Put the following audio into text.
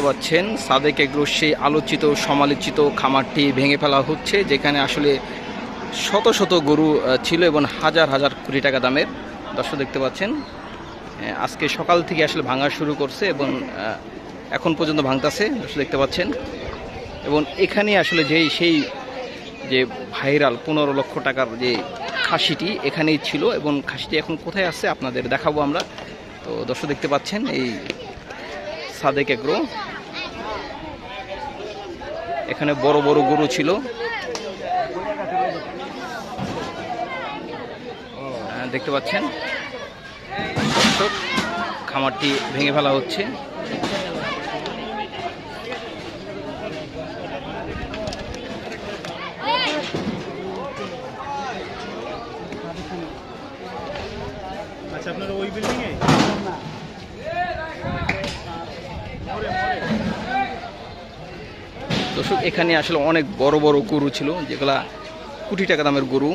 দেখতে পাচ্ছেন সাদেক এগ্রো সেই আলোচিত, সমালোচিত খামারটি ভেঙে ফেলা হচ্ছে, যেখানে আসলে শত শত গরু ছিল এবং হাজার হাজার কোটি টাকা দামের। দর্শক দেখতে পাচ্ছেন আজকে সকাল থেকে আসলে ভাঙা শুরু করছে এবং এখন পর্যন্ত ভাঙতাছে, দর্শক দেখতে পাচ্ছেন। এবং এখানে আসলে যেই, সেই যে ভাইরাল পনেরো লক্ষ টাকার যে খাসিটি এখানেই ছিল এবং খাসিটি এখন কোথায় আছে আপনাদের দেখাবো আমরা। তো দর্শক দেখতে পাচ্ছেন, এই সাদেক এগ্রো এখানে বড় বড় গরু ছিল। দেখতে পাচ্ছেন? খামারটি ভেঙে ফেলা হচ্ছে। আচ্ছা আপনার ওই বিল্ডিং এ? দর্শক এখানে আসলে অনেক বড় বড় গরু ছিল যেগুলা কোটি টাকা দামের গরু।